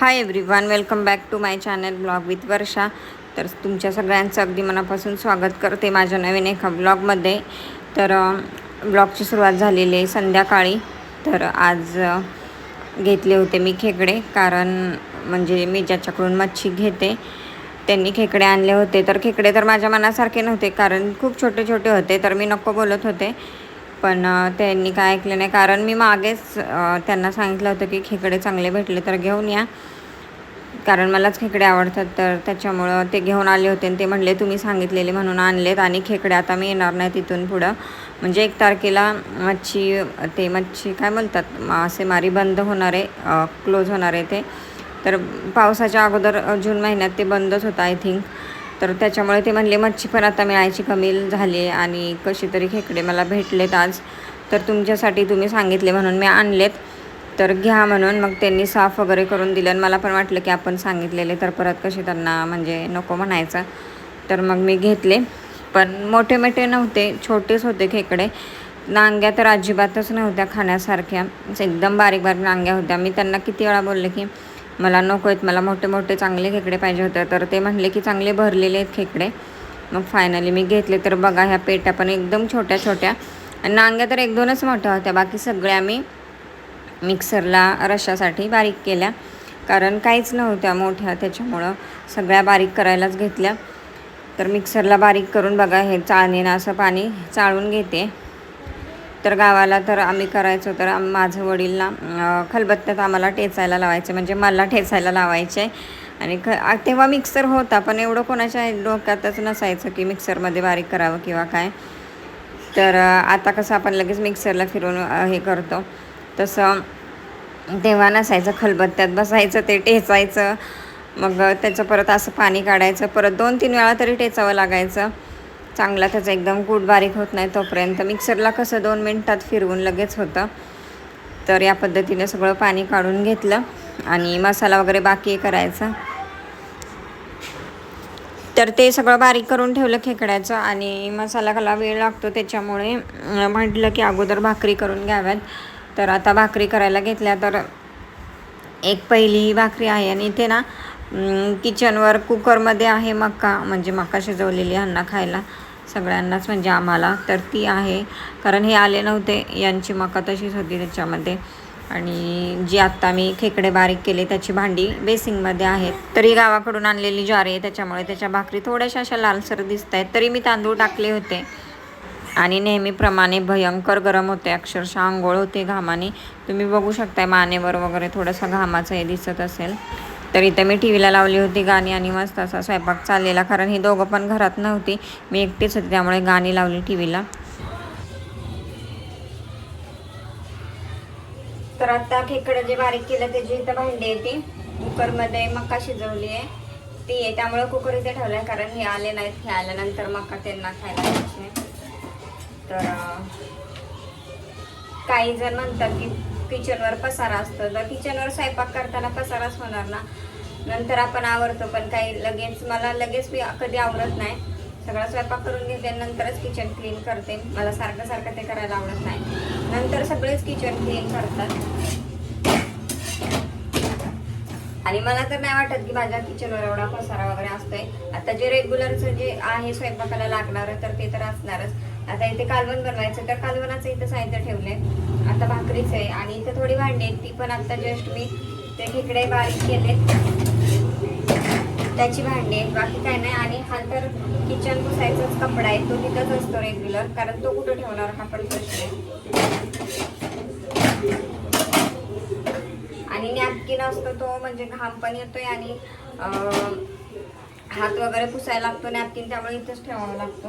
Hi everyone welcome back to my channel blog with Varsha तर तुमच्या सगळ्यांचं अगदी मनापासून स्वागत करते माझ्या नवीन एका ब्लॉगमध्ये तर ब्लॉगची सुरुवात झालेली आहे संध्याकाळी. तर आज घेतले होते मी खेकडे कारण म्हणजे मी ज्याच्याकडून मच्छी घेते त्यांनी खेकडे आणले होते. तर खेकडे तर माझ्या मनासारखे नव्हते कारण खूप छोटे छोटे होते तर मी नको बोलत होते. पण त्यांनी काय ऐकलं नाही. कारण मी मागेच त्यांना सांगितलं होतं की खेकडे चांगले भेटले तर घेऊन या. कारण मलाच खेकडे आवडतात तर त्याच्यामुळं ते घेऊन आले होते आणि ते म्हणले तुम्ही सांगितलेले म्हणून आणलेत आणि खेकडे आता मी येणार नाही तिथून पुढं. म्हणजे एक तारखेला मच्छी ते मच्छी काय बोलतात मासेमारी बंद होणार आहे क्लोज होणार आहे ते. तर पावसाच्या अगोदर जून महिन्यात ते बंदच होतं आय थिंक तर त्याच्यामुळे ते म्हणले मच्छी पण आता मिळायची कमी झाली आहे आणि कशी तरी खेकडे मला भेटलेत आज. तर तुमच्यासाठी तुम्ही सांगितले म्हणून मी आणलेत. तर घ्या म्हणून मग त्यांनी साफ वगैरे करून दिलं आणि मला पण वाटलं की आपण सांगितलेले तर परत कसे त्यांना म्हणजे नको म्हणायचं. तर मग मी घेतले. पण मोठे मोठे नव्हते छोटेच होते खेकडे. नांग्या तर अजिबातच नव्हत्या खाण्यासारख्या. एकदम बारीक बारीक नांग्या होत्या. मी त्यांना किती वेळा बोलले की मला नको आहेत मला मोठे मोठे चांगले खेकडे पाहिजे होते. तर ते म्हणले की चांगले भरलेले आहेत खेकडे. मग फायनली मी घेतले. तर बघा ह्या पेट्या पण एकदम छोट्या छोट्या. आणि नांग्या तर एक दोनच मोठ्या होत्या. बाकी सगळ्या मी मिक्सरला रशासाठी बारीक केल्या. कारण काहीच नव्हत्या मोठ्या त्याच्यामुळं सगळ्या बारीक करायलाच घेतल्या. तर मिक्सरला बारीक करून बघा हे चाळणीनं असं पाणी चाळून घेते. तर गावाला तर आम्ही करायचो तर माझं वडील ना खलबत्त्यात आम्हाला टेचायला लावायचे म्हणजे मला ठेचायला लावायचे. आणि ख तेव्हा मिक्सर होता पण एवढं कोणाच्या डोक्यातच नसायचं की मिक्सरमध्ये बारीक करावं किंवा काय. तर आता कसं आपण लगेच मिक्सरला फिरून हे करतो. तसं तेव्हा नसायचं खलबत्त्यात बसायचं ते ठेचायचं. मग त्याचं परत असं पाणी काढायचं परत दोन तीन वेळा तरी ठेचावं लागायचं. चांगला त्याचा एकदम कूट बारीक होत नाही तोपर्यंत. मिक्सरला कसं दोन मिनटात फिरवून लगेच होतं. तर या पद्धतीने सगळं पाणी काढून घेतलं आणि मसाला वगैरे बाकी करायचा. तर ते सगळं बारीक करून ठेवलं खेकड्याचं आणि मसाला वेळ लागतो त्याच्यामुळे म्हटलं की अगोदर भाकरी करून घ्याव्यात. तर आता भाकरी करायला घेतल्या तर एक पहिली भाकरी आहे आणि इथे ना किचनवर कुकरमध्ये आहे मका म्हणजे मका शिजवलेली ह्यांना खायला. सगळ्यांनाच म्हणजे आम्हाला. तर ती आहे. कारण हे आले नव्हते. यांची मका तशीच होती त्याच्यामध्ये. आणि जी आत्ता मी खेकडे बारीक केले त्याची भांडी बेसिंगमध्ये आहेत. तरी गावाकडून आणलेली ज्वारी आहे. त्याच्यामुळे त्याच्या भाकरी थोड्याशा अशा लालसर दिसत आहेत तरी मी तांदूळ टाकले होते. आणि नेहमीप्रमाणे भयंकर गरम होते. अक्षरशः आंघोळ होते घामाने. तुम्ही बघू शकताय मानेवर वगैरे थोडंसं घामाचं हे दिसत असेल. तर इथे मी टी व्हीला लावली होती गाणी आणि मस्त असा स्वयंपाक चाललेला. कारण ही दोघं पण घरात नव्हती. मी एकटीच होती त्यामुळे गाणी लावली टी व्हीला तर आता खेकडं जे बारीक केलं त्याची इथं भांडी आहे ती कुकरमध्ये मका शिजवली आहे. ती आहे त्यामुळे कुकर इथे ठेवलं आहे कारण हे आले नाहीत हे आल्यानंतर मका त्यांना खायला द्यायची. आहे. तर काही जण म्हणतात की किचनवर पसारा असतो. तर किचनवर स्वयंपाक करताना पसाराच होणार ना. नंतर आपण आवरतो पण काही लगेच मला लगेच मी कधी आवडत नाही. सगळा स्वयंपाक करून घेते नंतरच किचन क्लीन करते. मला सारखं सारखं ते करायला आवडत नाही. नंतर सगळेच किचन क्लीन करतात. आणि मला तर नाही वाटत की माझ्या किचनवर एवढा पसारा वगैरे असतोय. आता जे रेग्युलरचं जे म्हणजे आहे स्वयंपाकाला लागणारं तर ते तर असणारच. आता इथे कालवण बनवायचं तर कालवणाचं इथं साहित्य ठेवलंय. आता भाकरीच आहे आणि इथं थोडी भांडी आहेत ती पण आता जस्ट मी ते खेकडे बारीक केले त्याची भांडी आहेत बाकी काय नाही. आणि हा तर किचन पुसायचाच कपडा आहे तो तिथंच असतो रेग्युलर कारण तो कुठं ठेवणार हा पण प्रश्न आहे आणि नॅपकिन असतो तो म्हणजे घाम पण येतोय आणि हात वगैरे पुसायला लागतो नॅपकिन त्यामुळे इथंच ठेवावा लागतो.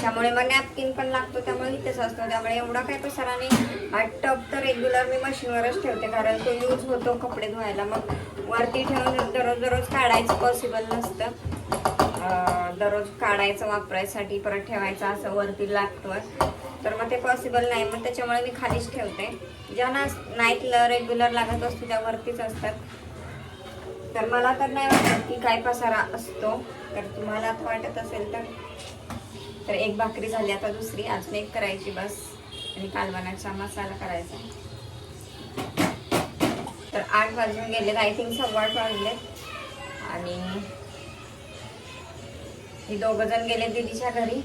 त्यामुळे मग नॅपकिन पण लागतो त्यामुळे इथेच असतो. त्यामुळे एवढा काही पसारा नाही टब तर रेग्युलर मी मशीनवरच ठेवते कारण तो यूज होतो कपडे धुवायला. मग वरती ठेवून दररोज दररोज काढायचं पॉसिबल नसतं. दररोज काढायचं वापरायसाठी परत ठेवायचं असं वरती लागतोय. तर मग ते पॉसिबल नाही. मग त्याच्यामुळे मी खालीच ठेवते. ज्यांना नाईटला रेग्युलर लागत असतो त्या वरतीच असतात. तर मला तर नाही वाटत की काय पसारा असतो. तर तुम्हाला आता वाटत असेल तर. तर एक भाकरी झाली आता दुसरी. अजून एक करायची बस. आणि कालवणाचा मसाला करायचा. तर आठ वाजून गेलेत. आय थिंक सव्वा आठ वाजलेत. आणि हे दोघं जण गेले दीदीच्या घरी.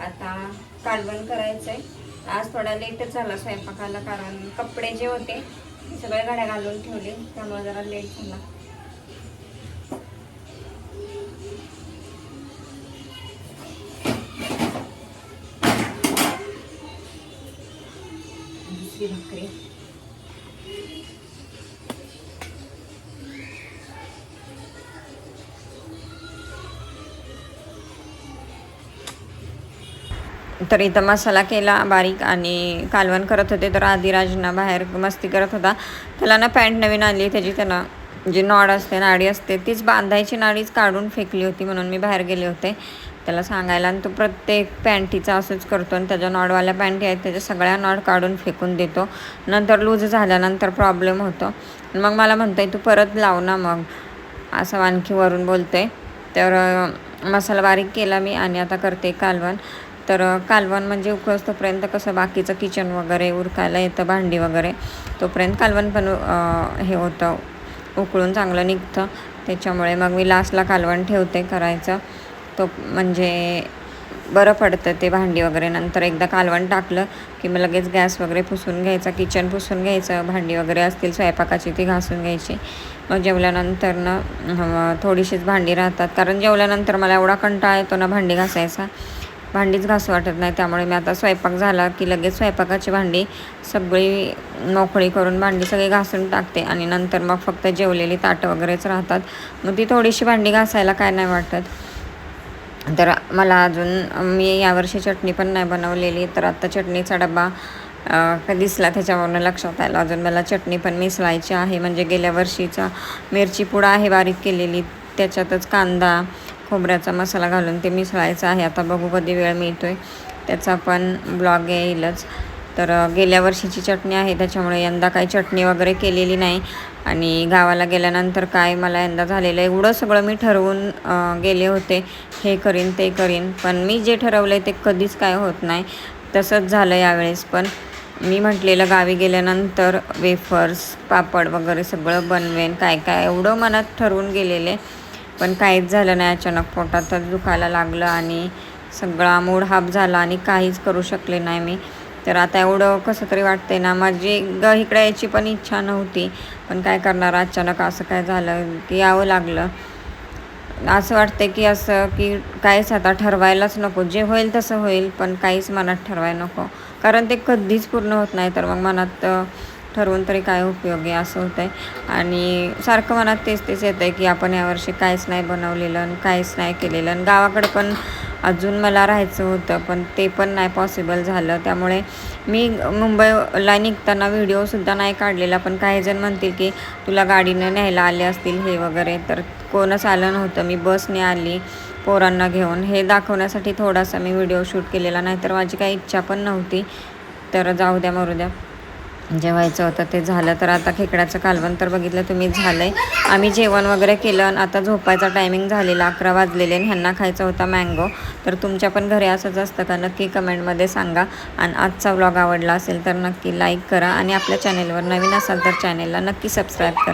आता कालवण करायचंय. आज थोडा लेटच झाला स्वयंपाकाला कारण कपडे जे होते सगळे घड्या घालून ठेवले त्यामुळे जरा लेट झाला. दुसरी भाकरी. तर इथं मसाला केला बारीक आणि कालवण करत होते तर आदिराजना बाहेर मस्ती करत होता. त्याला ना पॅन्ट नवीन आणली त्याची त्याला जी नॉड असते नाडी असते तीच बांधायची नाडीच काढून फेकली होती म्हणून मी बाहेर गेले होते. त्याला सांगायला आणि तो प्रत्येक पॅन्टीचा असंच करतो आणि त्याच्या नॉडवाल्या पॅन्टी आहेत त्याच्या सगळ्या नॉड काढून फेकून देतो. नंतर लूज झाल्यानंतर प्रॉब्लेम होतो. मग मला म्हणतोय तू परत लाव ना मग असं आणखी वरून बोलते तर मसाला बारीक केला मी आणि आता करते कालवण. तर कालवण म्हणजे उकळतोपर्यंत कसं बाकीचं किचन वगैरे उरकायला येतं भांडी वगैरे. तोपर्यंत कालवण पण हे होतं उकळून चांगलं निघतं. त्याच्यामुळे मग मी लास्टला कालवण ठेवते करायचं. तो म्हणजे बरं पडतं ते भांडी वगैरे. नंतर एकदा कालवण टाकलं की मग लगेच गॅस वगैरे पुसून घ्यायचा किचन पुसून घ्यायचं. भांडी वगैरे असतील स्वयंपाकाची ती घासून घ्यायची. मग जेवल्यानंतर ना थोडीशीच भांडी राहतात. कारण जेवल्यानंतर मला एवढा कंटाळा येतो ना भांडी घासायचा. भांडीच घासू वाटत नाही त्यामुळे मी आता स्वयंपाक झाला की लगेच स्वयंपाकाची भांडी सगळी मोकळी करून भांडी सगळी घासून टाकते आणि नंतर मग फक्त जेवलेली ताटं वगैरेच राहतात. मग ती थोडीशी भांडी घासायला काय नाही वाटत. तर मला अजून मी यावर्षी चटणी पण नाही बनवलेली तर आत्ता चटणीचा डबा का दिसला त्याच्यावरून लक्षात आलं. अजून मला चटणी पण मिसळायची आहे म्हणजे गेल्या वर्षीचा मिरची पुडा आहे बारीक केलेली त्याच्यातच कांदा खोबऱ्याचा मसाला घालून ते मिसळायचं आहे. आता बघू कधी वेळ मिळतो आहे त्याचा पण ब्लॉग येईलच. तर गेल्या वर्षीची चटणी आहे. त्याच्यामुळे यंदा काही चटणी वगैरे केलेली नाही. आणि गावाला गेल्यानंतर काय मला यंदा झालेलं आहे. एवढं सगळं मी ठरवून गेले होते. हे करीन ते करीन. पण मी जे ठरवलं आहे ते कधीच काय होत नाही. तसंच झालं यावेळेस. पण मी म्हटलेलं गावी गेल्यानंतर वेफर्स पापड वगैरे सगळं बनवेन. काय काय एवढं मनात ठरवून गेलेले. पण काहीच झालं नाही. अचानक पोटातच दुखायला लागलं आणि सगळा मूड हाप झाला आणि काहीच करू शकले नाही मी. तर आता एवढं कसं तरी वाटतंय ना माझी ग इकडे यायची पण इच्छा नव्हती. पण काय करणार अचानक असं काय झालं की यावं लागलं. असं वाटतं की असं की काहीच आता ठरवायलाच नको. जे होईल तसं होईल पण काहीच मनात ठरवायला नको. कारण ते कधीच पूर्ण होत नाही. तर मग मनात ठरवून तरी काय उपयोग आहे असं होतं आहे आणि सारखं मनात तेच तेच येतं आहे की आपण यावर्षी काहीच नाही बनवलेलं आणि काहीच नाही केलेलं. आणि गावाकडे पण अजून मला राहायचं होतं पण ते पण नाही पॉसिबल झालं. त्यामुळे मी मुंबईला निघताना व्हिडिओसुद्धा नाही काढलेला. पण काही जण म्हणतील की तुला गाडीनं न्यायला आले असतील हे वगैरे. तर कोणच आलं नव्हतं. मी बसने आली पोरांना घेऊन. हे दाखवण्यासाठी थोडासा मी व्हिडिओ शूट केलेला. नाही तर माझी काही इच्छा पण नव्हती. तर जाऊ द्या मरू द्या. जेवायचं होतं ते झालं. तर आता खेकड्याचं कालवण तर बघितलं तुम्ही झालं आहे आम्ही जेवण वगैरे केलं आणि आता झोपायचा टायमिंग झालेला अकरा वाजलेले आणि ह्यांना खायचा होता मँगो तर तुमच्या पण घरी असंच असतं का? नक्की कमेंटमध्ये सांगा. आणि आजचा व्लॉग आवडला असेल तर नक्की लाईक करा. आणि आपल्या चॅनेलवर नवीन असाल तर चॅनेलला नक्की सबस्क्राईब करा.